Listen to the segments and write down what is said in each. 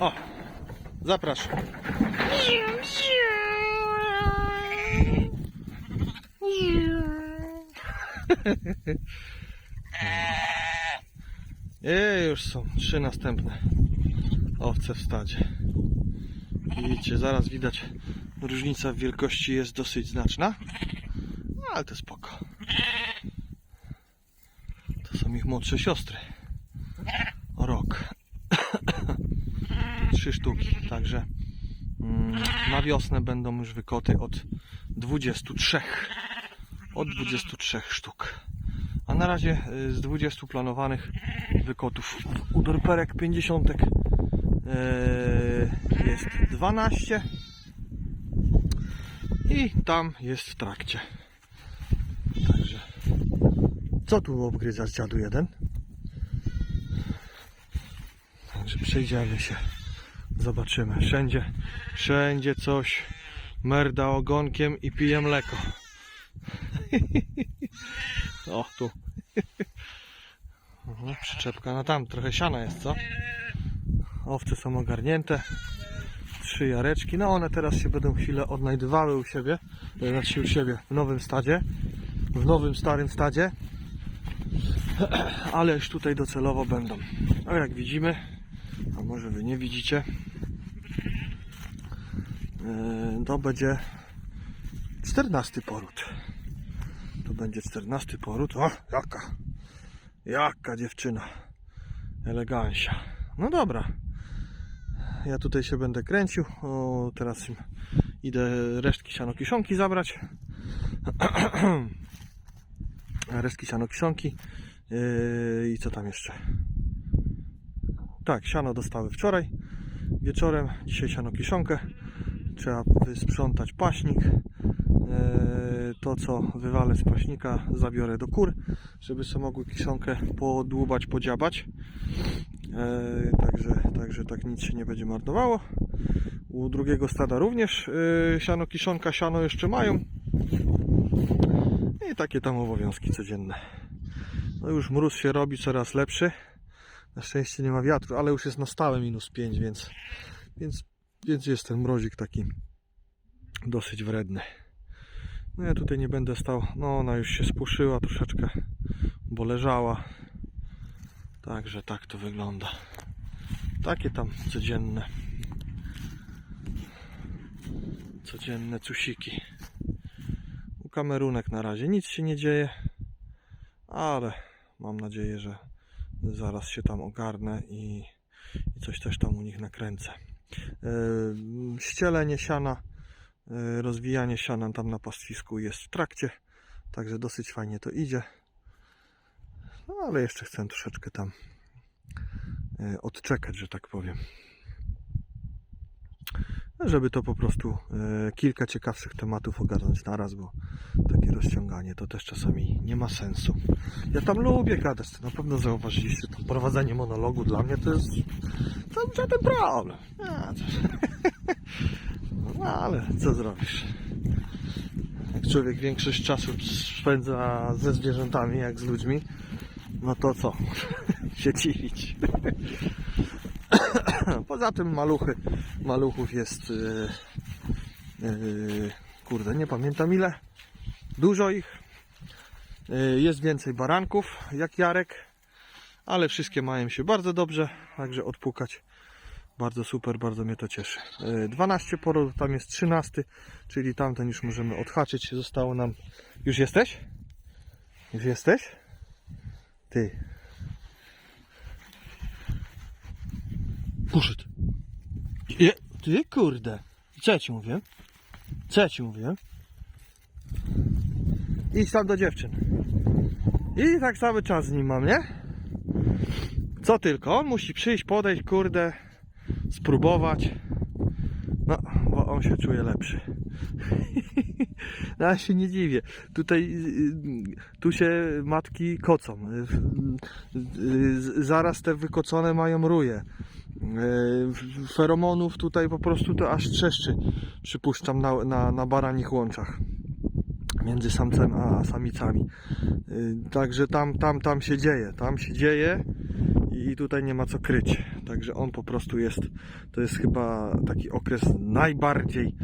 O, zapraszam. I już są trzy następne owce w stadzie. Widzicie, zaraz widać różnica w wielkości jest dosyć znaczna, ale to spoko. To są ich młodsze siostry. Rok. Trzy sztuki, także mm, na wiosnę będą już wykoty od 23. Od 23 sztuk. A na razie y, z 20 planowanych wykotów u dorperek 50 y, jest 12 i tam jest w trakcie. Także co tu obgryzasz dziadu jeden? Także przejdziemy się. Zobaczymy. Wszędzie, wszędzie coś merda ogonkiem i pije mleko. O, tu. Aha, przyczepka na tam. Trochę siana jest, co? Owce są ogarnięte. Trzy jareczki. No one teraz się będą chwilę odnajdywały u siebie. e, Znaczy u siebie w nowym stadzie. W nowym, starym stadzie. Ale już tutaj docelowo będą. No jak widzimy, może wy nie widzicie, e, to będzie 14 poród. To będzie 14 poród. O, jaka, jaka dziewczyna. Elegancja. No dobra. Ja tutaj się będę kręcił. O, teraz idę resztki sianokiszonki zabrać. Resztki sianokiszonki. Yy, I co tam jeszcze? Tak, siano dostały wczoraj wieczorem. Dzisiaj siano kiszonkę. Trzeba wysprzątać paśnik. Eee, To co wywalę z paśnika zabiorę do kur, żeby sobie mogły kiszonkę podłubać, podziabać. Eee, Także, także tak nic się nie będzie marnowało. U drugiego stada również eee, siano kiszonka, siano jeszcze mają. I takie tam obowiązki codzienne. No już mróz się robi coraz lepszy. Na szczęście nie ma wiatru, ale już jest na stałe minus 5, więc, więc, więc jest ten mrozik taki dosyć wredny. No ja tutaj nie będę stał. No ona już się spuszyła troszeczkę, bo leżała. Także tak to wygląda. Takie tam codzienne. Codzienne cusiki. U kamerunek na razie nic się nie dzieje, ale mam nadzieję, że zaraz się tam ogarnę i, i coś też tam u nich nakręcę. Yy, Ścielenie siana, yy, rozwijanie siana tam na pastwisku jest w trakcie, także dosyć fajnie to idzie. No ale jeszcze chcę troszeczkę tam yy, odczekać, że tak powiem. Żeby to po prostu yy, kilka ciekawszych tematów ogarnąć naraz, bo takie rozciąganie to też czasami nie ma sensu. Ja tam lubię gadać, to na pewno zauważyliście. To prowadzenie monologu dla mnie to jest to żaden problem. No ale co zrobisz? Jak człowiek większość czasu spędza ze zwierzętami jak z ludźmi, no to co? się dziwić. Poza tym maluchy, maluchów jest yy, yy, kurde, nie pamiętam ile. Dużo ich. Yy, Jest więcej baranków jak Jarek, ale wszystkie mają się bardzo dobrze, także odpukać bardzo super, bardzo mnie to cieszy. Yy, 12 porodów, tam jest 13, czyli tamten już możemy odhaczyć. Zostało nam. Już jesteś? Już jesteś? Ty. Poszedł. Je, ty kurde. Co ja ci mówię? Co ja ci mówię? Idź tam do dziewczyn. I tak cały czas z nim mam, nie? Co tylko, on musi przyjść, podejść, kurde, spróbować. No, bo on się czuje lepszy. No, ja się nie dziwię. Tutaj, y, tu się matki kocą. Y, y, Zaraz te wykocone mają ruje. Y, Feromonów tutaj po prostu to aż trzeszczy. Przypuszczam na, na, na baranich łączach między samcem a samicami. Y, Także tam, tam, tam się dzieje, tam się dzieje i tutaj nie ma co kryć. Także on po prostu jest, to jest chyba taki okres najbardziej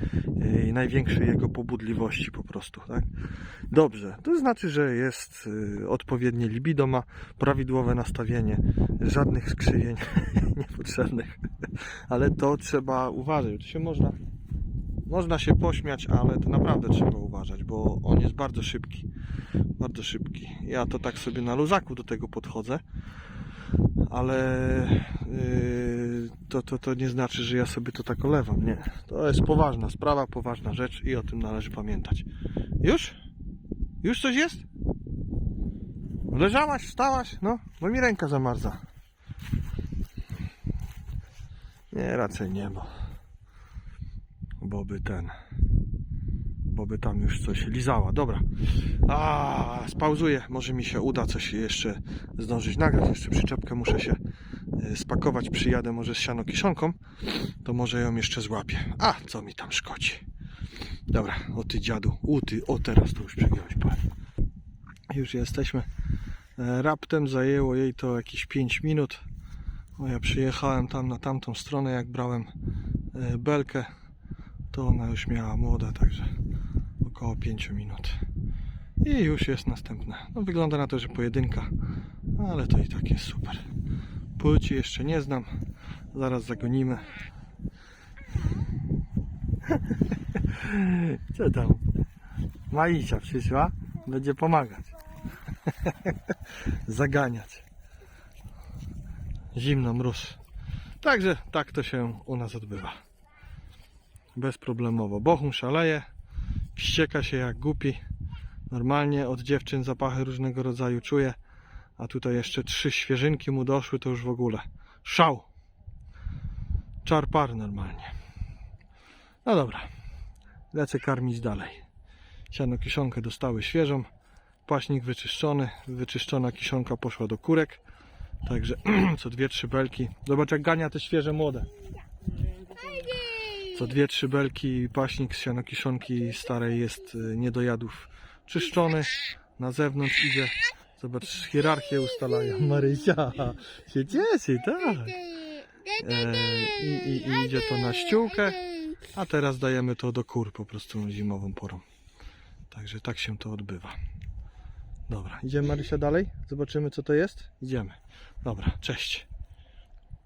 i największej jego pobudliwości po prostu, tak? Dobrze, to znaczy, że jest y, odpowiednie libido, ma prawidłowe nastawienie, żadnych skrzywień niepotrzebnych, ale to trzeba uważać, to się można, można się pośmiać, ale to naprawdę trzeba uważać, bo on jest bardzo szybki, bardzo szybki. Ja to tak sobie na luzaku do tego podchodzę, ale yy, to, to, to nie znaczy, że ja sobie to tak olewam. Nie. To jest poważna sprawa, poważna rzecz i o tym należy pamiętać. Już? Już coś jest? Leżałaś, wstałaś? No, bo mi ręka zamarza. Nie, raczej nie, bo, bo by ten, bo by tam już coś lizała. Dobra, a spauzuję, może mi się uda coś jeszcze zdążyć nagrać. Jeszcze przyczepkę muszę się e, spakować, przyjadę może z siano kiszonką, to może ją jeszcze złapię. A, co mi tam szkodzi. Dobra, o ty dziadu, u ty, o teraz to już przegiąłeś pan. Już jesteśmy. E, Raptem zajęło jej to jakieś 5 minut. Bo ja przyjechałem tam na tamtą stronę, jak brałem e, belkę, to ona już miała młoda, także około 5 minut. I już jest następne. No wygląda na to, że pojedynka, ale to i tak jest super. Płci jeszcze nie znam, zaraz zagonimy. Co tam? Maisia przyszła, będzie pomagać. Zaganiać. Zimno, mróz. Także tak to się u nas odbywa. Bezproblemowo. Bochum szaleje, wścieka się jak głupi. Normalnie od dziewczyn zapachy różnego rodzaju czuje. A tutaj jeszcze trzy świeżynki mu doszły, to już w ogóle. Szał. Czarpar normalnie. No dobra. Lecę karmić dalej. Siano kiszonkę dostały świeżą. Paśnik wyczyszczony. Wyczyszczona kiszonka poszła do kurek. Także co dwie, trzy belki. Zobacz jak gania te świeże młode. Co dwie, trzy belki paśnik z sianokiszonki starej jest y, nie do jadów czyszczony. Na zewnątrz idzie. Zobacz, hierarchię ustalają. Marysia się cieszy, tak. E, i, i, I idzie to na ściółkę. A teraz dajemy to do kur po prostu zimową porą. Także tak się to odbywa. Dobra, idziemy Marysia dalej? Zobaczymy co to jest? Idziemy. Dobra, cześć.